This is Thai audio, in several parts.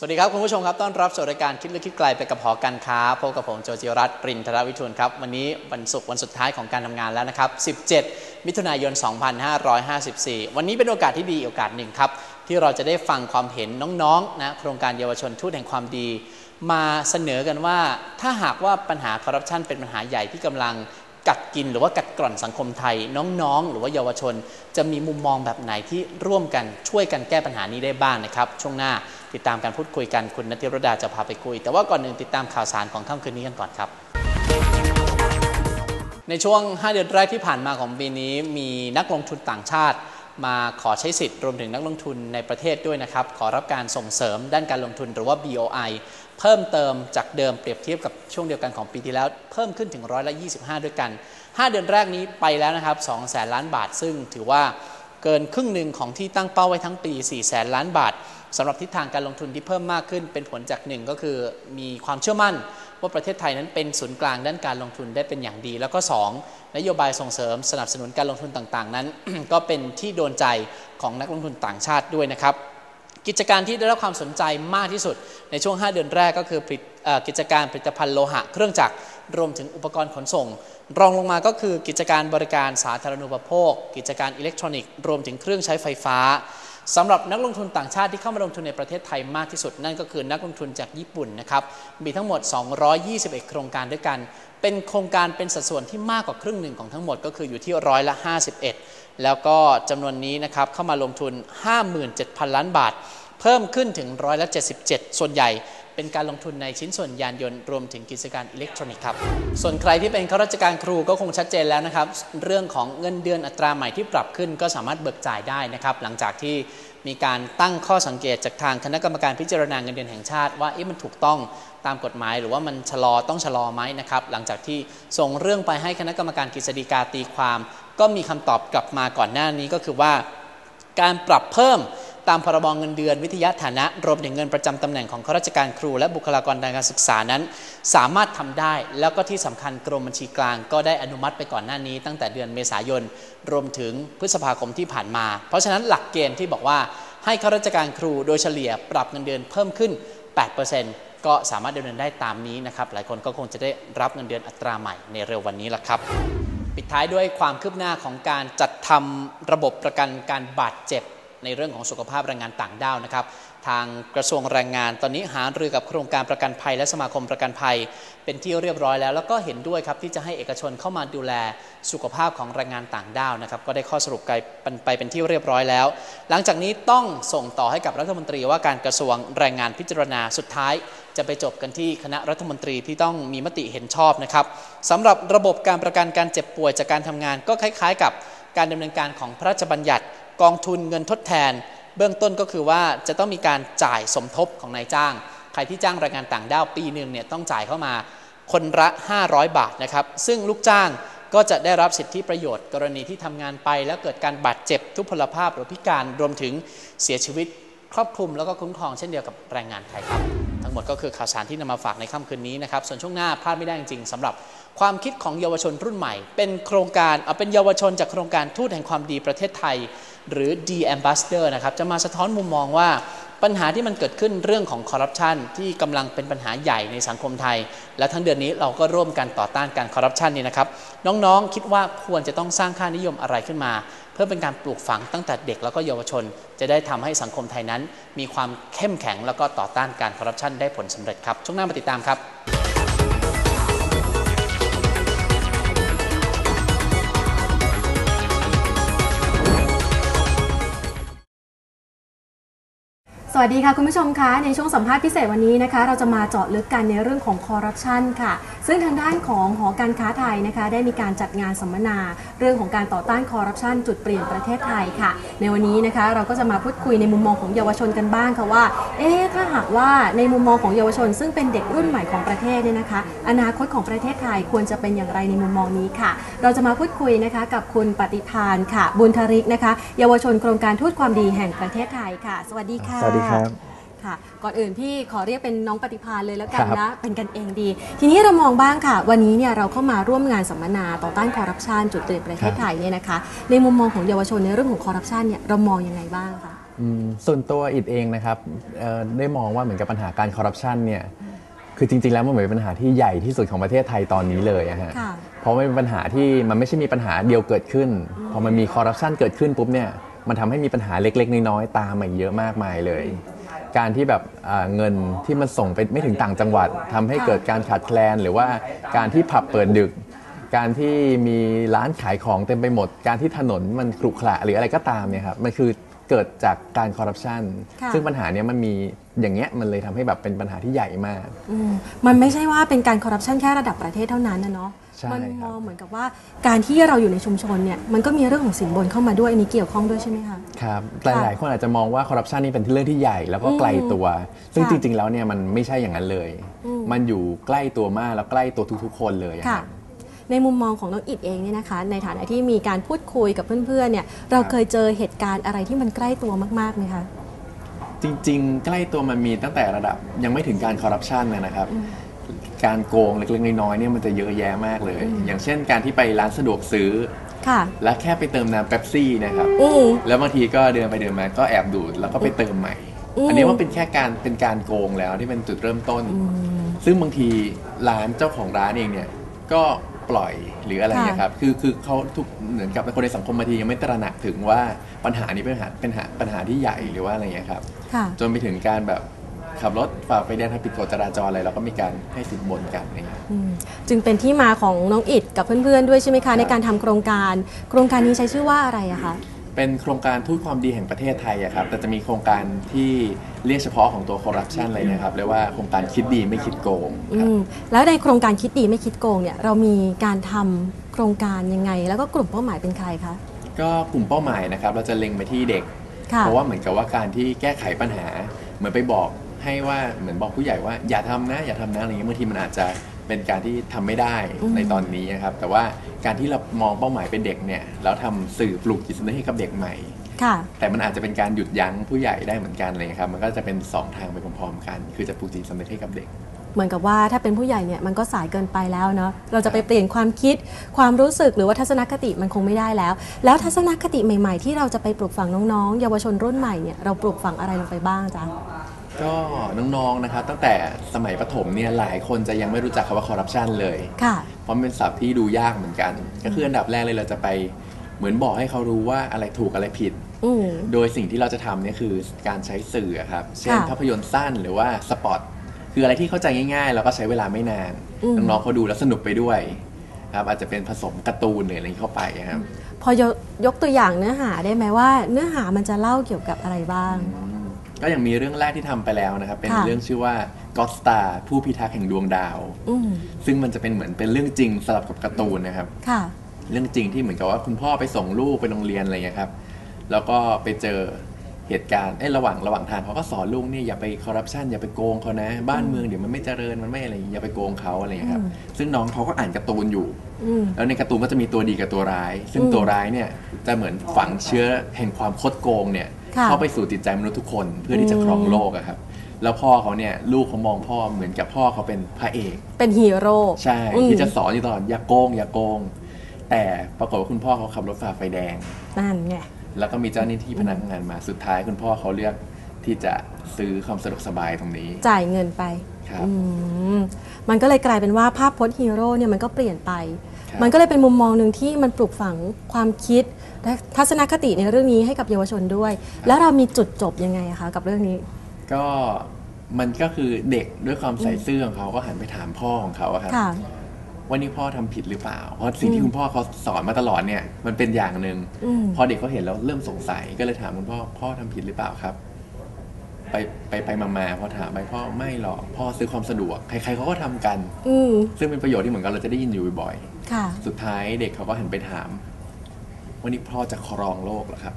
สวัสดีครับคุณผู้ชมครับต้อนรับสู่รายการคิดลึกคิดไกลไปกับหอการค้าพบกับผมโจจิรัตน์ปรินทรวิทูลครับวันนี้วันศุกร์วันสุดท้ายของการทำงานแล้วนะครับ 17 มิถุนายน 2554 วันนี้เป็นโอกาสที่ดีโอกาสหนึ่งครับ ที่เราจะได้ฟังความเห็นน้องๆนะโครงการเยาวชนทูตแห่งความดี มาเสนอกันว่าถ้าหากว่าปัญหาคอร์รัปชันเป็นปัญหาใหญ่ที่กำลัง กัดกินหรือว่ากัดกร่อนสังคมไทย น้องๆ หรือว่าเยาวชน จะมีมุมมองแบบไหนที่ร่วมกันช่วยกันแก้ปัญหานี้ได้บ้างนะครับ ช่วงหน้าติดตามการพูดคุยกันคุณนทิรดาจะพาไปคุย แต่ว่าก่อนหนึ่งติดตามข่าวสารของค่ำคืนนี้กันก่อนครับในช่วง 5 เดือนแรกที่ผ่านมาของปีนี้ มีนักลงทุนต่างชาติ มาขอใช้สิทธิ์รวมถึงนักลงทุนในประเทศด้วยนะครับ ขอรับการส่งเสริมด้านการลงทุนหรือว่า BOI เพิ่มเติมจากเดิมเปรียบเทียบกับช่วงเดียวกันของปีที่แล้ว เพิ่มขึ้นถึงร้อยละ25 ด้วยกัน 5 เดือนแรกนี้ไปแล้วนะครับ2แสนล้านบาท ซึ่งถือว่าเกินครึ่งหนึ่งของที่ตั้งเป้าไว้ทั้งปี4แสนล้านบาทสำหรับทิศทางการลงทุนที่เพิ่มมากขึ้น เป็นผลจากหนึ่งก็คือมีความเชื่อมั่นว่าประเทศไทยนั้นเป็นศูนย์กลางด้านการลงทุนได้เป็นอย่างดี แล้วก็ 2 นโยบายส่งเสริมสนับสนุนการลงทุนต่างๆ นั้น ก็เป็นที่โดนใจของนักลงทุนต่างชาติด้วยนะครับ กิจการที่ได้รับความสนใจมากที่สุด ในช่วง 5 เดือนแรกก็คือกิจการผลิตภัณฑ์โลหะ เครื่องจักรรวมถึงอุปกรณ์ขนส่ง รองลงมาก็คือกิจการบริการสาธารณูปโภค กิจการอิเล็กทรอนิกส์รวมถึงเครื่องใช้ไฟฟ้าสำหรับนักลงทุนต่างชาติที่เข้ามาลงทุนในประเทศไทยมากที่สุด นั่นก็คือนักลงทุนจากญี่ปุ่นนะครับมีทั้งหมด 221 โครงการด้วยกัน เป็นโครงการเป็นสัดส่วนที่มากกว่าครึ่งหนึ่งของทั้งหมดก็คืออยู่ที่ร้อยละ 51 แล้วก็จำนวนนี้นะครับเข้ามาลงทุน 57,000 ล้านบาท เพิ่มขึ้นถึงร้อยละ77 ส่วนใหญ่เป็นการลงทุนในชิ้นส่วนยานยนต์รวมถึงกิจการอิเล็กทรอนิกส์ครับ ส่วนใครที่เป็นข้าราชการครูก็คงชัดเจนแล้วนะครับ เรื่องของเงินเดือนอัตราใหม่ที่ปรับขึ้นก็สามารถเบิกจ่ายได้นะครับ หลังจากที่มีการตั้งข้อสังเกตจากทางคณะกรรมการพิจารณาเงินเดือนแห่งชาติว่าอ๊ะมันถูกต้องตามกฎหมาย หรือว่ามันชะลอต้องชะลอไหมนะครับ หลังจากที่ส่งเรื่องไปให้คณะกรรมการกฤษฎีกาตีความ ก็มีคำตอบกลับมาก่อนหน้านี้ก็คือว่า การปรับเพิ่ม ตามพรบเงินเดือนวิทยาฐานะ รวมถึงเงินประจำตำแหน่งของข้าราชการครู และบุคลากรทางการศึกษานั้น สามารถทำได้ แล้วก็ที่สำคัญกรมบัญชีกลางก็ได้อนุมัติไปก่อนหน้านี้ ตั้งแต่เดือนเมษายน รวมถึงพฤษภาคมที่ผ่านมา เพราะฉะนั้นหลักเกณฑ์ที่บอกว่าให้ข้าราชการครูโดยเฉลี่ยปรับเงินเดือนเพิ่มขึ้น 8%ก็สามารถดำเนินได้ตามนี้นะครับ หลายคนก็คงจะได้รับเงินเดือนอัตราใหม่ในเร็ววันนี้ละครับปิดท้ายด้วยความคืบหน้าของการจัดทำระบบประกันการบาดเจ็บ ในเรื่องของสุขภาพแรงงานต่างด้าวนะครับ ทางกระทรวงแรงงานตอนนี้หารือกับโครงการประกันภัย และสมาคมประกันภัย เป็นที่เรียบร้อยแล้ว แล้วก็เห็นด้วยครับที่จะให้เอกชนเข้ามาดูแลสุขภาพของแรงงานต่างด้าวนะครับ ก็ได้ข้อสรุปไปเป็นที่เรียบร้อยแล้ว หลังจากนี้ต้องส่งต่อให้กับรัฐมนตรีว่าการกระทรวงแรงงานพิจารณาสุดท้าย จะไปจบกันที่คณะรัฐมนตรีที่ต้องมีมติเห็นชอบนะครับสำหรับระบบการประกันการเจ็บป่วยจากการทำงานก็คล้าย ๆ กับการดำเนินการของพระราชบัญญัติ กองทุนเงินทดแทน เบื้องต้นก็คือว่าจะต้องมีการจ่ายสมทบของนายจ้าง ใครที่จ้างแรงงานต่างด้าวปีหนึ่งเนี่ยต้องจ่ายเข้ามาคนละ 500 บาทนะครับ ซึ่งลูกจ้างก็จะได้รับสิทธิประโยชน์ กรณีที่ทำงานไปแล้วเกิดการบาดเจ็บทุพพลภาพหรือพิการรวมถึงเสียชีวิตครอบคลุมแล้วก็คุ้มครองเช่นเดียวกับแรงงานไทยครับ ทั้งหมดก็คือข่าวสารที่นำมาฝากในค่ำคืนนี้นะครับ ส่วนช่วงหน้าพลาดไม่ได้จริงๆสำหรับความคิดของเยาวชนรุ่นใหม่ เป็นโครงการเอาเป็นเยาวชนจากโครงการทูตแห่งความดีประเทศไทย หรือ D Ambassador นะครับจะมาสะท้อนมุมมองว่าปัญหาที่มันเกิดขึ้นเรื่องของคอร์รัปชันที่กำลังเป็นปัญหาใหญ่ในสังคมไทย และทั้งเดือนนี้เราก็ร่วมกันต่อต้านการคอร์รัปชันนี่นะครับ น้องๆ คิดว่าควรจะต้องสร้างค่านิยมอะไรขึ้นมา เพื่อเป็นการปลูกฝังตั้งแต่เด็กแล้วก็เยาวชน จะได้ทำให้สังคมไทยนั้น มีความเข้มแข็งแล้วก็ต่อต้านการคอร์รัปชันได้ผลสำเร็จครับช่วงหน้ามาติดตามครับ วัสดีค่ะคุณผู้ชมคะในช่วงสัมภาษณ์พิเศษวันนี้นะคะ เราจะมาเจาะลึกกันในเรื่องของคอร์รัปชันค่ะ ซึ่งทางด้านของหอการค้าไทยนะคะ ได้มีการจัดงานสัมมนา เรื่องของการต่อต้านคอร์รัปชันจุดเปลี่ยนประเทศไทยค่ะ ในวันนี้นะคะเราก็จะมาพูดคุยในมุมมองของเยาวชนกันบ้างค่ะว่า เอ๊ะถ้าหากว่าในมุมมองของเยาวชน ซึ่งเป็นเด็กรุ่นใหม่ของประเทศเนี่ยนะคะ อนาคตของประเทศไทยควรจะเป็นอย่างไรในมุมมองนี้ค่ะ เราจะมาพูดคุยนะคะกับคุณปฏิพานค่ะ บุญทริกนะคะ เยาวชนโครงการทูตความดีแห่งประเทศไทยค่ะ สวัสดีค่ะ สวัสดีครับ ค่ะ ก่อนอื่นพี่ขอเรียกเป็นน้องปฏิภาณเลยแล้วกันนะ เป็นกันเองดี ทีนี้เรามองบ้างค่ะ วันนี้เนี่ยเราเข้ามาร่วมงานสัมมนาต่อต้านคอร์รัปชันจุดเปลี่ยนประเทศไทยเนี่ยนะคะ ในมุมมองของเยาวชนในเรื่องของคอร์รัปชันเนี่ยเรามองยังไงบ้างคะอืมส่วนตัวอิดเองนะครับเอ่อได้มองว่าเหมือนกับปัญหาการคอร์รัปชันเนี่ยคือจริงๆ แล้วมันเหมือนเป็นปัญหาที่ใหญ่ที่สุดของประเทศไทยตอนนี้เลยอะฮะค่ะเพราะมันเป็นปัญหาที่มันไม่ใช่มีปัญหาเดียวเกิดขึ้น พอมันมีคอร์รัปชันเกิดขึ้นปุ๊บเนี่ยมันทำให้มีปัญหาเล็กๆ น้อยๆ ตามมาอีกเยอะมากมายเลย การที่แบบเงินที่มันส่งไปไม่ถึงต่างจังหวัดทำให้เกิดการขาดแคลน หรือว่าการที่ผับเปิดดึก การที่มีร้านขายของเต็มไปหมด การที่ถนนมันขรุขระหรืออะไรก็ตามเนี่ยครับมันคือ เกิดจากการคอร์รัปชันค่ะซึ่งปัญหาเนี้ยมันมีอย่างเงี้ยมันเลยทำให้แบบเป็นปัญหาที่ใหญ่มาก อืมมันไม่ใช่ว่าเป็นการคอร์รัปชันแค่ระดับประเทศเท่านั้นนะเนาะใช่มัครับมองเหมือนกับว่าการที่เราอยู่ในชุมชนเนี่ยมันก็มีเรื่องของสินบนเข้ามาด้วยอันนี้เกี่ยวข้องด้วยใช่ไหมคะ ครับหลายๆคนอาจจะมองว่าคอร์รัปชันนี่เป็นเรื่องที่ใหญ่แล้วก็ไกลตัว ซึ่งค่ะจริง ๆ แล้วเนี่ยมันไม่ใช่อย่างนั้นเลย อืมมันอยู่ใกล้ตัวมากแล้วใกล้ตัวทุกๆ คนเลยอะค่ะรับ ในมุมมองของน้องอิดเองเนี่ยนะคะ ในฐานะที่มีการพูดคุยกับเพื่อนๆเนี่ยเราเคยเจอเหตุการณ์อะไรที่มันใกล้ตัวมากๆไหมคะ จริง ๆ ใกล้ตัวมันมีตั้งแต่ระดับยังไม่ถึงการคอร์รัปชันเลยนะครับ การโกงเล็กๆน้อยๆเนี่ยมันจะเยอะแยะมากเลย อย่างเช่นการที่ไปร้านสะดวกซื้อค่ะและแค่ไปเติมน้ำเป๊ปซี่นะครับอืมแล้วบางทีก็เดินไปเดินมาก็แอบดูดแล้วก็ไปเติมใหม่อืมอันนี้ว่าเป็นแค่การเป็นการโกงแล้วที่เป็นจุดเริ่มต้น ซึ่งบางทีร้านเจ้าของร้านเองเนี่ยก็ ปล่อยหรืออะไรอย่างเงี้ยครับคือคือเขาทุกเหมือนกับคนในสังคมบางทียังไม่ตระหนักถึงว่าปัญหานี้เป็นปัญหาเป็นหาปัญหาที่ใหญ่หรือว่าอะไรอย่างเงี้ยครับ ค่ะ จนไปถึงการแบบขับรถฝ่าไฟแดงทำผิดกฎจราจรอะไรเราก็มีการให้สินบนกันอะไรเงี้ย อืมจึงเป็นที่มาของน้องอิดกับเพื่อนๆด้วยใช่ไหมคะ ในการทำโครงการ โครงการนี้ใช้ชื่อว่าอะไรอะคะ เป็นโครงการทูตความดีแห่งประเทศไทยอะครับ แต่จะมีโครงการที่เรียกเฉพาะของตัวคอร์รัปชันเลยนะครับเรียกว่าโครงการคิดดีไม่คิดโกงครับ อืมแล้วในโครงการคิดดีไม่คิดโกงเนี่ยเรามีการทำโครงการยังไง แล้วก็กลุ่มเป้าหมายเป็นใครคะก็กลุ่มเป้าหมายนะครับ เราจะเล็งไปที่เด็ก ค่ะ เพราะว่าเหมือนกับว่าการที่แก้ไขปัญหา เหมือนไปบอกให้ว่าเหมือนบอกผู้ใหญ่ว่าอย่าทำนะ อย่าทำนะอะไรเงี้ยบางทีมันอาจจะ เป็นการที่ทำไม่ได้อืมในตอนนี้นะครับ แต่ว่าการที่เรามองเป้าหมายเป็นเด็กเนี่ยแล้วทำสื่อปลูกจิตสำนึกให้กับเด็กใหม่ ค่ะ แต่มันอาจจะเป็นการหยุดยั้งผู้ใหญ่ได้เหมือนกันเลยครับมันก็จะเป็นสองทางไปพร้อมๆกัน คือจะปลูกจิตสำนึกให้กับเด็ก เหมือนกับว่าถ้าเป็นผู้ใหญ่เนี่ยมันก็สายเกินไปแล้วเนาะเราจะไปเปลี่ยนความคิด ความรู้สึกหรือว่าทัศนคติมันคงไม่ได้แล้ว แล้วทัศนคติใหม่ ๆ ที่เราจะไปปลูกฝังน้องๆ เยาวชนรุ่นใหม่เนี่ยเราปลูกฝังอะไรลงไปบ้างจ๊ะ ก็น้องๆนะครับตั้งแต่สมัยประถมเนี่ยหลายคนจะยังไม่รู้จักคำว่าคอร์รัปชันเลยค่ะ เพราะมันเป็นศัพท์ที่ดูยากเหมือนกัน ก็คืออันดับแรกเลยเราจะไปเหมือนบอกให้เขารู้ว่าอะไรถูกอะไรผิด อืม โดยสิ่งที่เราจะทำเนี่ยคือการใช้สื่อครับ เช่นค่ะภาพยนตร์สั้นหรือว่าสปอต คืออะไรที่เข้าใจง่ายๆ แล้วก็ใช้เวลาไม่นาน อืม น้องๆเขาดูแล้วสนุกไปด้วยครับอาจจะเป็นผสมการ์ตูนหรืออะไรเข้าไปครับ พอยกยกตัวอย่างเนื้อหาได้ไหมว่า เนื้อหามันจะเล่าเกี่ยวกับอะไรบ้าง ก็ยังมีเรื่องแรกที่ทำไปแล้วนะครับ เป็นค่ะ เรื่องชื่อว่า God Star ผู้พิทักษ์แห่งดวงดาว อืมซึ่งมันจะเป็นเหมือนเป็นเรื่องจริงสลับกับการ์ตูนนะครับ ค่ะ เรื่องจริงที่เหมือนกับว่าคุณพ่อไปส่งลูกไปโรงเรียนอะไรเงี้ยครับ แล้วก็ไปเจอเหตุการณ์เอ้ยระหว่างระหว่างทางเขาก็สอนลูกนี่อย่าไปคอร์รัปชันอย่าไปโกงเขานะ บ้านเมืองเดี๋ยวมันไม่เจริญมันไม่อะไรอย่าไปโกงเขาอะไรเงี้ยครับ อืม ซึ่งน้องเขาก็อ่านการ์ตูนอยู่ อืม แล้วในการ์ตูนก็จะมีตัวดีกับตัวร้าย ซึ่งอืม ตัวร้ายเนี่ยจะเหมือนฝังเชื้อแห่งความคดโกงเนี่ยค่ะ เข้าไปสู่จิตใจมนุษย์ทุกคนเพื่อที่จะครองโลกอะครับแล้วพ่อเขาเนี่ยลูกเขามองพ่อเหมือนกับพ่อเขาเป็นพระเอกเป็นฮีโร่ใช่อืมที่จะสอนอยู่ตลอดอย่าโกงอย่าโกง แต่ปรากฏว่าคุณพ่อเขาขับรถฝ่าไฟแดงนั่นไงแล้วก็มีเจ้าหน้าที่พนักงานมาสุดท้ายคุณพ่อเขาเลือกที่จะซื้อความสะดวกสบายตรงนี้ จ่ายเงินไปครับอืมมันก็เลยกลายเป็นว่าภาพพจน์ฮีโร่เนี่ยมันก็เปลี่ยนไปครับมันก็เลยเป็นมุมมองหนึ่งที่มันปลูกฝังความคิดและ ทัศนคติในเรื่องนี้ให้กับเยาวชนด้วย แล้วเรามีจุดจบยังไงอะคะกับเรื่องนี้ ก็มันก็คือเด็กด้วยความใส่ซื่อของเขาก็หันไปถามพ่อของเขาอะครับค่ะ ว่านี่พ่อทำผิดหรือเปล่า เพราะสิ่งที่คุณพ่อเขาสอนมาตลอดเนี่ยมันเป็นอย่างหนึ่งอืม พอเด็กเขาเห็นแล้วเริ่มสงสัยก็เลยถามคุณพ่อพ่อทำผิดหรือเปล่าครับ ไปไปไปมามาพอถามไปพ่อไม่หรอกพ่อซื้อความสะดวกใครๆเขาก็ทำกัน อืมซึ่งเป็นประโยชน์ที่เหมือนกันเราจะได้ยินอยู่บ่อยค่ะ ๆสุดท้ายเด็กเขาก็หันไปถาม ว่านี่พ่อจะครองโลกเหรอครับ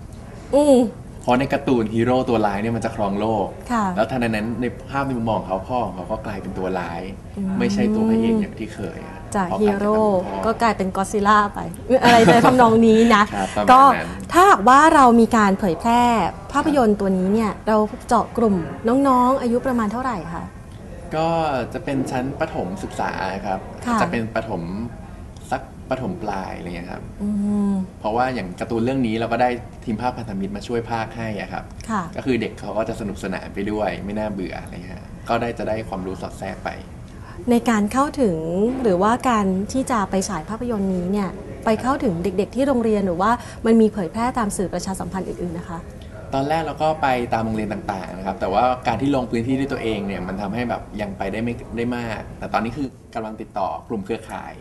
อืมเพราะในการ์ตูนฮีโร่ตัวร้ายเนี่ยมันจะครองโลก ค่ะแล้วทันใดนั้นในภาพในมุมมองของเขาพ่อของเขาก็กลายเป็นตัวร้าย อืม ไม่ใช่ตัวพระเอกอย่างที่เคยอะจากเพะฮีการโร่กระทำของพ่อก็กลายเป็นกอดซิลล่าไปอะไรในทำนองนี้นะ ครับประมาณก็นั้นถ้าหากว่าเรามีการเผยแพร่ภาพยนตร์ตัวนี้เนี่ย เราเจาะกลุ่มน้องๆ อายุประมาณเท่าไหร่คะ ก็จะเป็นชั้นประถมศึกษาครับ ค่ะ จะเป็นประถมสัก ประถมปลายอะไรเงี้ยครับอืมเพราะว่าอย่างการ์ตูนเรื่องนี้เราก็ได้ทีมภาพพันธมิตรมาช่วยภาคให้อะครับค่ะก็คือเด็กเขาก็จะสนุกสนานไปด้วยไม่น่าเบื่ออะไรเงี้ยก็ได้จะได้ความรู้สอดแทรกไป ในการเข้าถึงหรือว่าการที่จะไปฉายภาพยนตร์นี้เนี่ยไปเข้าถึงเด็กๆที่โรงเรียนหรือว่ามันมีเผยแพร่ตามสื่อประชาสัมพันธ์อื่นๆนะคะ ตอนแรกเราก็ไปตามโรงเรียนต่างๆนะครับ แต่ว่าการที่ลงพื้นที่ด้วยตัวเองเนี่ยมันทำให้แบบยังไปได้ไม่ได้มาก แต่ตอนนี้คือกำลังติดต่อกลุ่มเครือข่าย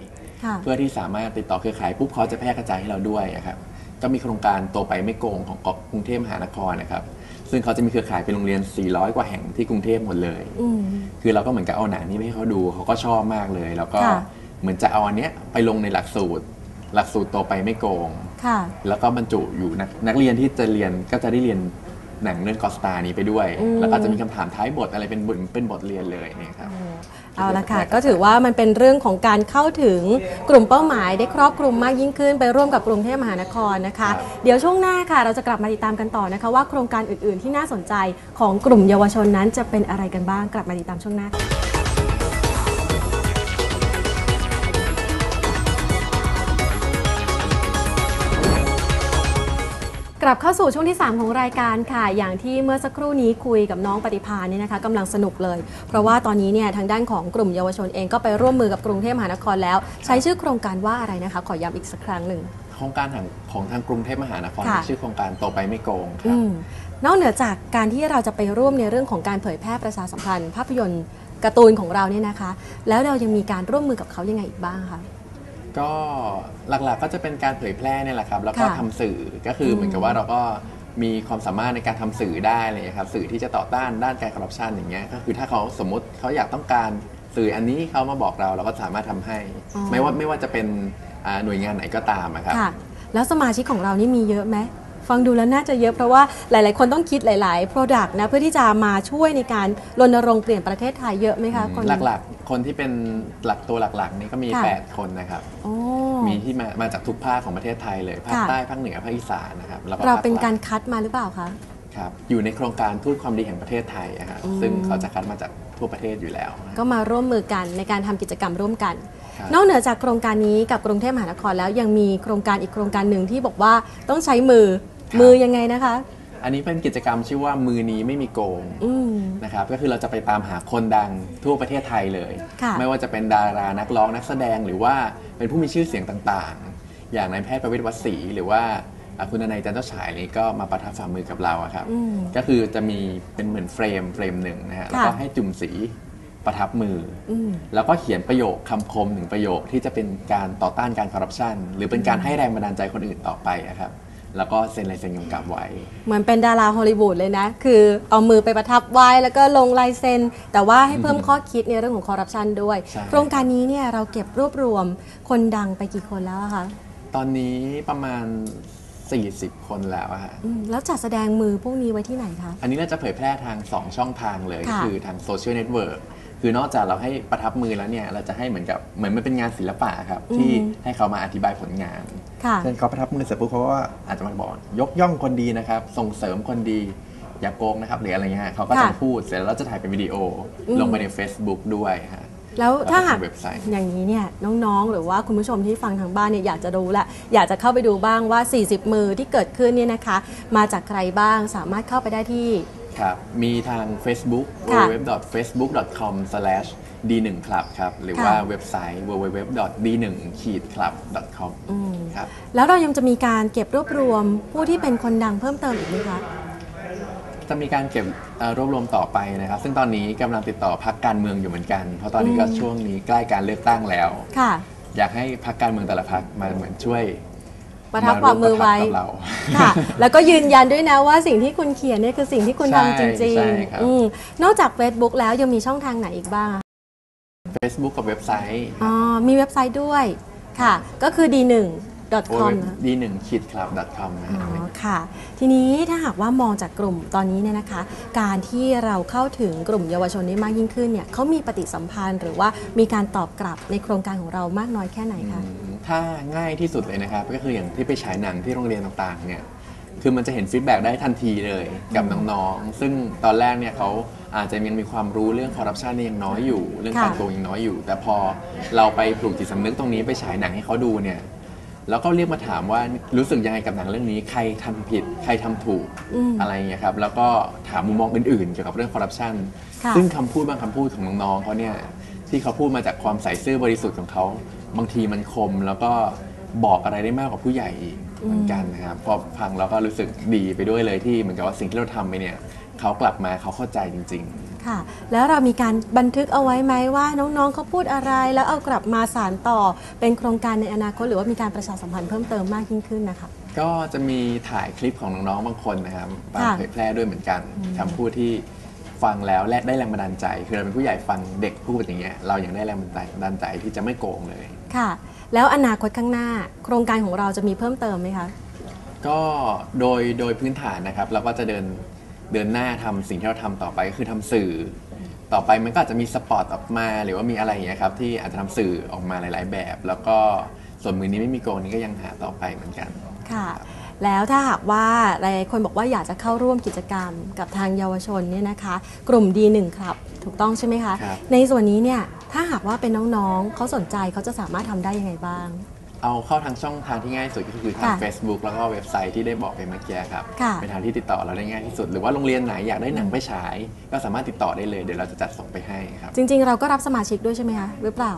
ค่ะ เพื่อที่สามารถติดต่อเครือข่ายปุ๊บเขาจะแพร่กระจายให้เราด้วยนะครับ ก็มีโครงการตัวไปไม่โกงของกรุงเทพมหานครนะครับ ซึ่งเขาจะมีเครือข่ายเป็นโรงเรียน 400 กว่าแห่งที่กรุงเทพหมดเลย อืม คือเราก็เหมือนกับเอาหนังนี้ไปให้เขาดูเขาก็ชอบมากเลย แล้วก็ค่ะ เหมือนจะเอาอันเนี้ยไปลงในหลักสูตร หลักสูตรตัวไปไม่โกง ค่ะ แล้วก็บรรจุอยู่นักนักเรียนที่จะเรียนก็จะได้เรียนหนังเรื่องกอสตานี้ไปด้วย อืม แล้วก็จะมีคำถามท้ายบทอะไรเป็นบทเป็นบทเรียนเลยเนี่ยครับ เอาละค่ะ ก็ถือว่ามันเป็นเรื่องของการเข้าถึงกลุ่มเป้าหมายได้ครอบคลุมมากยิ่งขึ้นไปร่วมกับกรุงเทพมหานครนะคะ ครับ เดี๋ยวช่วงหน้าค่ะ เราจะกลับมาติดตามกันต่อนะคะ ว่าโครงการอื่นๆ ที่น่าสนใจของกลุ่มเยาวชนนั้นจะเป็นอะไรกันบ้างกลับมาติดตามช่วงหน้าค่ะ ลับเข้าสู่ช่วงที่ 3 ของรายการค่ะ อย่างที่เมื่อสักครู่นี้คุยกับน้องปฏิภาณเนี่ยนะคะกำลังสนุกเลย เพราะว่าตอนนี้เนี่ยทางด้านของกลุ่มเยาวชนเองก็ไปร่วมมือกับกรุงเทพมหานครแล้ว ใช้ชื่อโครงการว่าอะไรนะคะ ขอย้ำอีกสักครั้งหนึ่ง โครงการของของทางกรุงเทพมหานครค่ะ ชื่อโครงการโตไปไม่โกงคอืรับมนอกเหนือจากการที่เราจะไปร่วมในเรื่องของการเผยแพร่ประชาสัมพันธ์ ภาพยนตร์การ์ตูนของเราเนี่ยนะคะ แล้วเรายังมีการร่วมมือกับเขายังไงอีกบ้างคะ ก็หลักๆก็จะเป็นการเผยแพร่เนี่ยแหละครับแล้วก็ค่ะทำสื่อก็คืออม เหมือนกับว่าเราก็มีความสามารถในการทำสื่อได้เลยครับสื่อที่จะต่อต้านด้านการคอร์รัปชันอย่างเงี้ยก็คือถ้าเขาสมมติเขาอยากต้องการสื่ออันนี้เขามาบอกเราเราก็สามารถทำให้ อ๋อ ไม่ว่าไม่ว่าจะเป็นอ่าหน่วยงานไหนก็ตามอะครับ ค่ะ แล้วสมาชิกของเรานี่มีเยอะไหม ฟังดูแล้วน่าจะเยอะเพราะว่าหลาย ๆ คนต้องคิดหลาย ๆ Product นะเพื่อที่จะมาช่วยในการรณรงค์เปลี่ยนประเทศไทยเยอะไหมคะคน หลักๆ คนที่เป็นหลักตัวหลักๆ นี่ก็มี ค่ะ 8 คนนะครับ โอ้ มีที่มามาจากทุกภาคของประเทศไทยเลย ภาคค่ะ ใต้ ภาคเหนือ ภาคอีสานนะครับแล้วก็เราภคเป็นกลงการคัดมาหรือเปล่าคะ ครับ อยู่ในโครงการทูตความดีแห่งประเทศไทยอะครับอืม ซึ่งเขาจะคัดมาจากทั่วประเทศอยู่แล้วก็มาร่วมมือกันในการทำกิจกรรมร่วมกันครับ นอกเหนือจากโครงการนี้กับกรุงเทพมหานครแล้วยังมีโครงการอีกโครงการหนึ่งที่บอกว่าต้องใช้มือมือยังไงนะคะ อันนี้เป็นกิจกรรมชื่อว่ามือนี้ไม่มีโกงอืมนะครับก็คือเราจะไปตามหาคนดังทั่วประเทศไทยเลยค่ะไม่ว่าจะเป็นดารานักร้องนักแสดงหรือว่าเป็นผู้มีชื่อเสียงต่างๆ อย่างนายแพทย์ประวิตรวัดศรีหรือว่าอะคุณนายจันเจ้าฉายนี่ก็มาประทับฝ่ามือกับเราอะครับอืมก็คือจะมีเป็นเหมือนเฟรมเฟรมหนึ่งนะฮะแล้วก็ค่ะให้จุ่มสี ประทับมือออืมแล้วก็เขียนประโยคคำคมหนึ่งประโยคที่จะเป็นการต่อต้านการคอร์รัปชันหรือเป็นการให้แรงบันดาลใจคนอื่นต่อไปอะครับแล้วก็เซ็นลายเซ็นกำกับไว้ เหมือนเป็นดาราฮอลลีวูดเลยนะ คือเอามือไปประทับไว้แล้วก็ลงลายเซ็น แต่ว่าให้เพิ่มข้อคิดในเรื่องของคอร์รัปชันด้วยใช่โครงการนี้เนี่ยเราเก็บรวบรวมคนดังไปกี่คนแล้วอะคะ ตอนนี้ประมาณ 40 คนแล้วอะฮะอืมแล้วจัดแสดงมือพวกนี้ไว้ที่ไหนคะ อันนี้เราจะเผยแพร่ทาง 2 ช่องทางเลยค่ะคือทางโซเชียลเน็ตเวิร์ก คือนอกจากเราให้ประทับมือแล้วเนี่ยเราจะให้เหมือนกับเหมือนมันเป็นงานศิลปะครับที่ให้เขามาอธิบายผลงานค่ะเช่นเขาประทับมือเสร็จปุ๊บเขาก็อาจจะมาบอกยกย่องคนดีนะครับ ส่งเสริมคนดีอย่าโกงนะครับหรืออะไรเงี้ยเขาก็จะค่ะพูดเสร็จแล้วเราจะถ่ายเป็นวิดีโออมลงไปใน Facebook ด้วยฮะแล้วถ้าหากแล้วก็ทำเว็บไซต์อย่างนี้เนี่ยน้องๆ หรือว่าคุณผู้ชมที่ฟังทางบ้านเนี่ยอยากจะรู้ละอยากจะเข้าไปดูบ้างว่า 40 มือที่เกิดขึ้นเนี่ยนะคะ มาจากใครบ้างสามารถเข้าไปได้ที่ ครับ มีทาง Facebook ค่ะ www.facebook.com/d1club ครับ หรือค่ะว่าเว็บไซต์ www.d1-club.com อืมครับ แล้วเรายังจะมีการเก็บรวบรวมผู้ที่เป็นคนดังเพิ่มเติมอีกไหมคะ จะมีการเก็บเอ่อรวบรวมต่อไปนะครับ ซึ่งตอนนี้กำลังติดต่อพักการเมืองอยู่เหมือนกัน เพราะตอนนี้ก็อืมช่วงนี้ใกล้การเลือกตั้งแล้ว ค่ะ อยากให้พักการเมืองแต่ละพักมาเหมือนช่วย ประทับความมือไว้าร่วมประทับกับเรา ค่ะ แล้วก็ยืนยันด้วยนะว่าสิ่งที่คุณเขียนเนี่ยคือสิ่งที่คุณใช่ทำจริงใช่ครับ ๆอืมนอกจาก Facebook แล้วยังมีช่องทางไหนอีกบ้างอะ Facebook กับเว็บไซต์ อ๋อ มีเว็บไซต์ด้วยค่ะ ก็คือ d1.com นะดีหนึ่งขีดคลับ .com นะอ๋ฮะอค่ะ ทีนี้ถ้าหากว่ามองจากกลุ่มตอนนี้เนี่ยนะคะ การที่เราเข้าถึงกลุ่มเยาวชนได้มากยิ่งขึ้นเนี่ยเขามีปฏิสัมพันธ์หรือว่ามีการตอบกลับในโครงการของเรามากน้อยแค่ไหนคะถ้าง่ายที่สุดเลยนะครับ ก็คืออย่างที่ไปฉายหนังที่โรงเรียนต่างๆเนี่ยคือมันจะเห็นฟีดแบ็กได้ทันทีเลยกับน้องๆ ซึ่งตอนแรกเนี่ยเขาอาจจะยังมีความรู้เรื่องคอร์รัปชันเนี่ยยังน้อยอยู่ เรื่องค่ะการโกงยังน้อยอยู่ แต่พอเราไปปลูกจิตสำนึกตรงนี้ไปฉายหนังให้เขาดูเนี่ย แล้วก็เรียกมาถามว่ารู้สึกยังไงกับหนังเรื่องนี้ ใครทำผิด ใครทำถูกอืมอะไรอย่างเงี้ยครับ แล้วก็ถามมุมมองอื่นๆ เกี่ยวกับเรื่องคอร์รัปชันค่ะซึ่งคำพูดบางคำพูดของน้องๆเขาเนี่ยที่เขาพูดมาจากความใส่ซื่อบริสุทธิ์ของเขา บางทีมันคม แล้วก็บอกอะไรได้มากกว่าผู้ใหญ่อีกเหมือนกันนะครับพอฟังแล้วก็รู้สึกดีไปด้วยเลยที่เหมือนกับว่าสิ่งที่เราทำไปเนี่ยเขากลับมาเขาเข้าใจจริง ๆ ค่ะ แล้วเรามีการบันทึกเอาไว้ไหมว่าน้องๆเขาพูดอะไร แล้วเอากลับมาสานต่อเป็นโครงการในอนาคต หรือว่ามีการประชาสัมพันธ์เพิ่มเติมมากยิ่งขึ้นนะคะ ก็จะมีถ่ายคลิปของน้องๆบางคนนะครับมาค่ะเผยแพร่ด้วยเหมือนกันคำพูดที่ฟังแล้วและได้แรงบันดาลใจ คือเราเป็นผู้ใหญ่ฟังเด็กพูดอย่างเงี้ยเรายังได้แรงบันดาลใจที่จะไม่โกงเลยค่ะ แล้วอนาคตข้างหน้า โครงการของเราจะมีเพิ่มเติมไหมคะก็โดยโดยพื้นฐานนะครับเราก็จะเดิน เดินหน้าทำสิ่งที่เราทำต่อไปก็คือทำสื่อ ต่อไปมันก็อาจจะมีสปอตออกมาหรือว่ามีอะไรอย่างเงี้ยครับที่อาจจะทำสื่อออกมาหลาย ๆ แบบ แล้วก็ส่วนมือนี้ไม่มีโกงนี้ก็ยังหาต่อไปเหมือนกัน ค่ะ แล้วถ้าหากว่าหลายๆคนบอกว่าอยากจะเข้าร่วมกิจกรรมกับทางเยาวชนเนี่ยนะคะ กลุ่ม D1 ครับ ถูกต้องใช่ไหมคะ ครับ ในส่วนนี้เนี่ยถ้าหากว่าเป็นน้องๆเขาสนใจเขาจะสามารถทำได้ยังไงบ้าง เอาเข้าทางช่องทางที่ง่ายที่สุดก็คือทาง ค่ะ Facebook แล้วก็เว็บไซต์ที่ได้บอกไปเมื่อกี้ครับ ค่ะเป็นทางที่ติดต่อเราได้ง่ายที่สุด หรือว่าโรงเรียนไหนอยากได้หนังไปฉาย ก็สามารถติดต่อได้เลย เดี๋ยวเราจะจัดส่งไปให้ครับ จริง ๆ เราก็รับสมาชิกด้วยใช่ไหมคะหรือเปล่า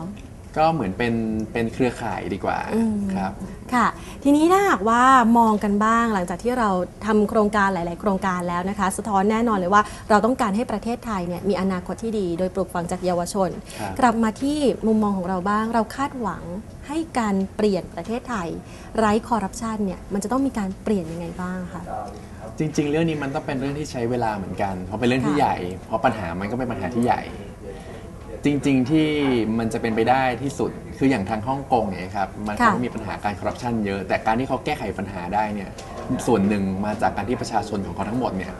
ก็เหมือนเป็นเป็นเครือข่ายดีกว่าอืม ครับ ค่ะ ทีนี้ถ้าหากว่ามองกันบ้างหลังจากที่เราทำโครงการหลาย ๆ โครงการแล้วนะคะ สะท้อนแน่นอนเลยว่าเราต้องการให้ประเทศไทยเนี่ยมีอนาคตที่ดี โดยปลูกฝังจากเยาวชน ครับ กลับมาที่มุมมองของเราบ้าง เราคาดหวังให้การเปลี่ยนประเทศไทย ไร้คอร์รัปชันเนี่ยมันจะต้องมีการเปลี่ยนยังไงบ้างคะ จริง ๆ เรื่องนี้มันต้องเป็นเรื่องที่ใช้เวลาเหมือนกัน เพราะเป็นเรื่องที่ค่ะ ใหญ่ เพราะปัญหามันก็เป็นปัญหาที่ใหญ่ จริงๆที่มันจะเป็นไปได้ที่สุดคืออย่างทางฮ่องกงเนี่ยครับมันค่ะเขามีปัญหาการคอร์รัปชันเยอะ แต่การที่เขาแก้ไขปัญหาได้เนี่ยส่วนหนึ่งมาจากการที่ประชาชนของเขาทั้งหมดเนี่ย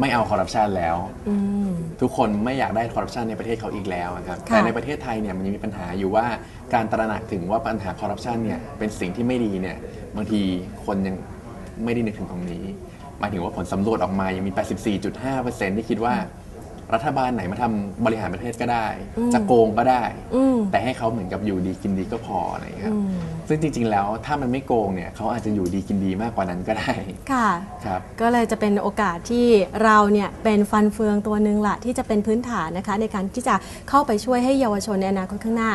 ไม่เอาคอร์รัปชันแล้ว อืม ทุกคนไม่อยากได้คอร์รัปชันในประเทศเขาอีกแล้วอะครับค่ะแต่ในประเทศไทยเนี่ยมันยังมีปัญหาอยู่ว่าการตระหนักถึงว่าปัญหาคอร์รัปชันเนี่ยเป็นสิ่งที่ไม่ดีเนี่ยบางทีคนยังไม่ได้นึกถึงตรงนี้หมายถึงว่าผลสำรวจออกมายังมี 84.5%ที่คิดว่า รัฐบาลไหนมาทำบริหารประเทศก็ได้อืมจะโกงก็ได้อืมแต่ให้เขาเหมือนกับอยู่ดีกินดีก็พออะไรอย่างเงี้ยครับอืมซึ่งจริงๆแล้วถ้ามันไม่โกงเนี่ยเขาอาจจะอยู่ดีกินดีมากกว่านั้นก็ได้ค่ะครับก็เลยจะเป็นโอกาสที่เราเนี่ยเป็นฟันเฟืองตัวหนึ่งละที่จะเป็นพื้นฐานนะคะ ในการที่จะเข้าไปช่วยให้เยาวชนในอนาคตข้างหน้า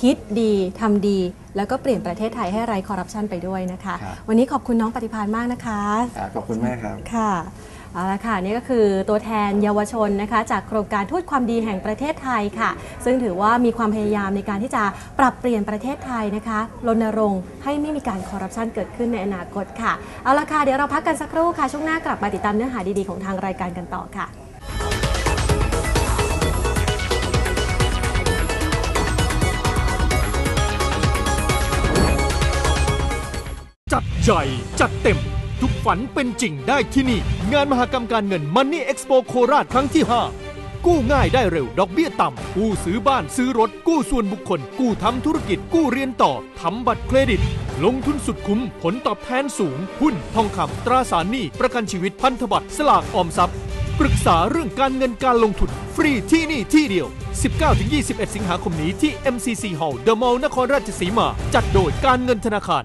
คิดดีทำดี แล้วก็เปลี่ยนประเทศไทยให้ไร้คอร์รัปชันไปด้วยนะคะครับวันนี้ขอบคุณน้องปฏิพานมากนะคะครับขอบคุณมากครับค่ะ เอาละค่ะนี่ก็คือตัวแทนเยาวชนนะคะ จากโครงการทูตความดีแห่งประเทศไทยค่ะ ซึ่งถือว่ามีความพยายามในการที่จะปรับเปลี่ยนประเทศไทยนะคะรณรงค์ให้ไม่มีการคอร์รัปชันเกิดขึ้นในอนาคตค่ะเอาละค่ะเดี๋ยวเราพักกันสักครู่ค่ะ ช่วงหน้ากลับมาติดตามเนื้อหาดีๆของทางรายการกันต่อค่ะจัดใหญ่จัดเต็ม ทุกฝันเป็นจริงได้ที่นี่ งานมหกรรมการเงิน Money Expo โคราชครั้งที่ 5 กู้ง่ายได้เร็ว ดอกเบี้ยต่ำกู้ซื้อบ้านซื้อรถ กู้ส่วนบุคคล กู้ทำธุรกิจ กู้เรียนต่อทำบัตรเครดิต ลงทุนสุดคุ้ม ผลตอบแทนสูง หุ้น ทองคำตราสารหนี้ ประกันชีวิตพันธบัตรสลากออมทรัพย์ปรึกษาเรื่องการเงินการลงทุน ฟรีที่นี่ที่เดียว 19-21 สิงหาคมนี้ที่ MCC Hall The Mall นครราชสีมา จัดโดยการเงินธนาคาร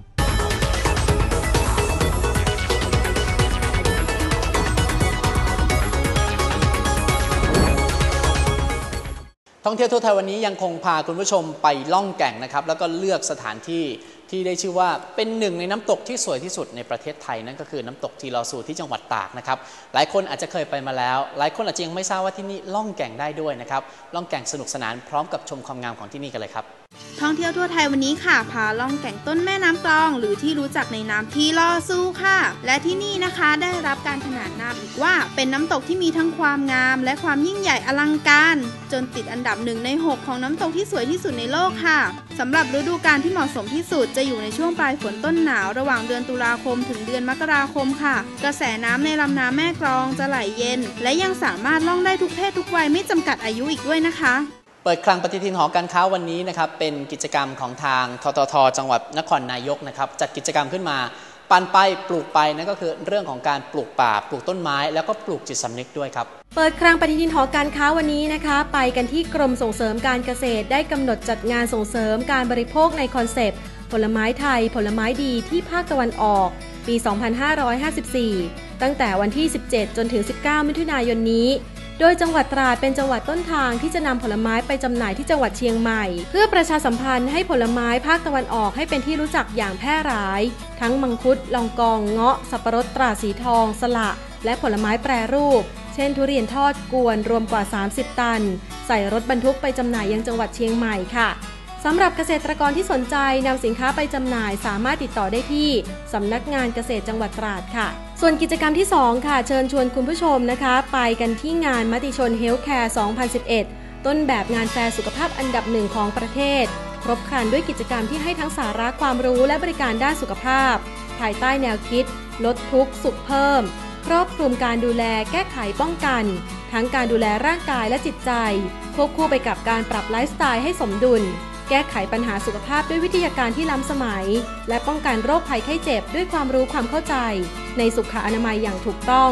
ท่องเที่ยวทั่วไทยวันนี้ยังคงพาคุณผู้ชมไปล่องแก่งนะครับ แล้วก็เลือกสถานที่ที่ได้ชื่อว่าเป็นหนึ่งในน้ำตกที่สวยที่สุดในประเทศไทยนั่นก็คือน้ำตกทีลอซูที่จังหวัดตากนะครับ หลายคนอาจจะเคยไปมาแล้ว หลายคนอาจจะยังไม่ทราบว่าที่นี่ล่องแก่งได้ด้วยนะครับล่องแก่งสนุกสนานพร้อมกับชมความงามของที่นี่กันเลยครับ ท่องเที่ยวทั่วไทยวันนี้ค่ะ พาล่องแก่งต้นแม่น้ำกลอง หรือที่รู้จักในนามทีลอซูค่ะ และที่นี่นะคะได้รับการขนานนามอีกว่า เป็นน้ำตกที่มีทั้งความงาม และความยิ่งใหญ่อลังการ จนติดอันดับหนึ่งใน 6 ของน้ำตกที่สวยที่สุดในโลกค่ะสำหรับฤดูกาลที่เหมาะสมที่สุดจะอยู่ในช่วงปลายฝนต้นหนาว ระหว่างเดือนตุลาคมถึงเดือนมกราคมค่ะ กระแสน้ำในลำน้ำแม่กลองจะไหลเย็น และยังสามารถล่องได้ทุกเพศทุกวัยไม่จำกัดอายุอีกด้วยนะคะ เปิดคลังปฏิทินหอการค้าวันนี้นะครับเป็นกิจกรรมของทางทททจังหวัดนครนายกนะครับจัดกิจกรรมขึ้นมาปันไปปลูกไปนั่นก็คือเรื่องของการปลูกป่า ปลูกต้นไม้ แล้วก็ปลูกจิตสำนึกด้วยครับ เปิดครั้งปฏิทินหอการค้าวันนี้นะคะ ไปกันที่กรมส่งเสริมการเกษตรได้กำหนดจัดงานส่งเสริมการบริโภคในคอนเซปต์ ผลไม้ไทย ผลไม้ดีที่ภาคตะวันออก ปี 2554 ตั้งแต่วันที่ 17 จนถึง 19 มิถุนายนนี้ โดยจังหวัดตราดเป็นจังหวัดต้นทางที่จะนำผลไม้ไปจำหน่ายที่จังหวัดเชียงใหม่ เพื่อประชาสัมพันธ์ให้ผลไม้ภาคตะวันออกให้เป็นที่รู้จักอย่างแพร่หลาย ทั้งมังคุดลองกองเงาะ สับปะรดตราสีทอง สละ และผลไม้แปรรูป เช่น ทุเรียนทอดกวนรวมกว่า 30 ตัน ใส่รถบรรทุกไปจำหน่ายยังจังหวัดเชียงใหม่ค่ะ สำหรับเกษตรกรที่สนใจนำสินค้าไปจำหน่ายสามารถติดต่อได้ที่สำนักงานเกษตรจังหวัดตราดค่ะ ส่วนกิจกรรมที่ 2 ค่ะ เชิญชวนคุณผู้ชมนะคะ ไปกันที่งานมติชนเฮลท์แคร์ 2011 ต้นแบบงานแฟร์สุขภาพอันดับหนึ่งของประเทศ ครบครันด้วยกิจกรรมที่ให้ทั้งสาระความรู้และบริการด้านสุขภาพ ภายใต้แนวคิด ลดทุกข์สุขเพิ่ม ครอบคลุมการดูแลแก้ไขป้องกัน ทั้งการดูแลร่างกายและจิตใจควบคู่ไปกับการปรับไลฟ์สไตล์ให้สมดุล แก้ไขปัญหาสุขภาพด้วยวิทยาการที่ล้ำสมัย และป้องกันโรคภัยไข้เจ็บด้วยความรู้ความเข้าใจ ในสุขอนามัยอย่างถูกต้อง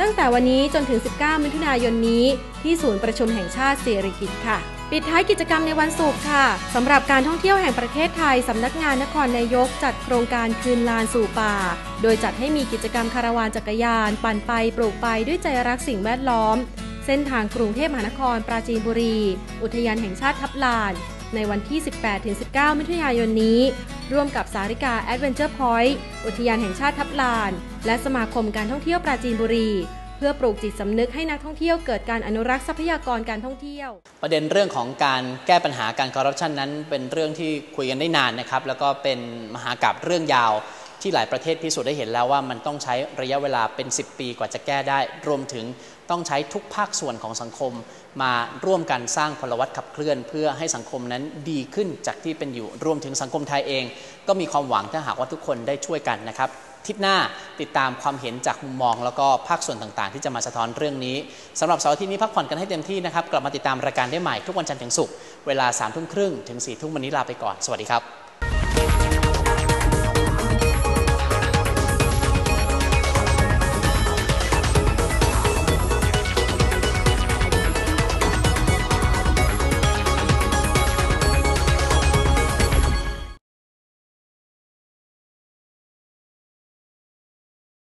ตั้งแต่วันนี้จนถึง 19 มิถุนายนนี้ ที่ศูนย์ประชุมแห่งชาติเศรษฐกิจค่ะปิดท้ายกิจกรรมในวันศุกร์ค่ะสำหรับการท่องเที่ยวแห่งประเทศไทยสำนักงานนครนายกจัดโครงการคืนลานสู่ป่า โดยจัดให้มีกิจกรรมคาราวานจักรยาน ปั่นไปปลูกไปด้วยใจรักสิ่งแวดล้อม เส้นทางกรุงเทพมหานครปราจีนบุรี อุทยานแห่งชาติทับลาน ในวันที่ 18-19 มิถุนายนนี้ ร่วมกับสาริกาแอดเวนเจอร์พอยต์อุทยานแห่งชาติทับลาน และสมาคมการท่องเที่ยวปราจีนบุรี เพื่อปลูกจิตสำนึกให้นักท่องเที่ยวเกิดการอนุรักษ์ทรัพยากรการท่องเที่ยว ประเด็นเรื่องของการแก้ปัญหาการคอร์รัปชันนั้น เป็นเรื่องที่คุยกันได้นานนะครับแล้วก็เป็นมหากราบเรื่องยาวที่หลายประเทศพิสูจน์ได้เห็นแล้วว่ามันต้องใช้ระยะเวลาเป็น 10 ปีกว่าจะแก้ได้ รวมถึง ต้องใช้ทุกภาคส่วนของสังคม มาร่วมกันสร้างพลวัตขับเคลื่อน เพื่อให้สังคมนั้นดีขึ้นจากที่เป็นอยู่รวมถึงสังคมไทยเอง ก็มีความหวังถ้าหากว่าทุกคนได้ช่วยกันนะครับทิศหน้าติดตามความเห็นจากมุมมอง แล้วก็ภาคส่วนต่างๆ ที่จะมาสะท้อนเรื่องนี้สำหรับเสาร์อาทิตย์นี้พักผ่อนกันให้เต็มที่นะครับ กลับมาติดตามรายการได้ใหม่ทุกวันจันทร์ถึงศุกร์เวลา3ามทุ่มครึ่งถึง4ี่ทุ่มวันนี้ลาไปก่อน สวัสดีครับ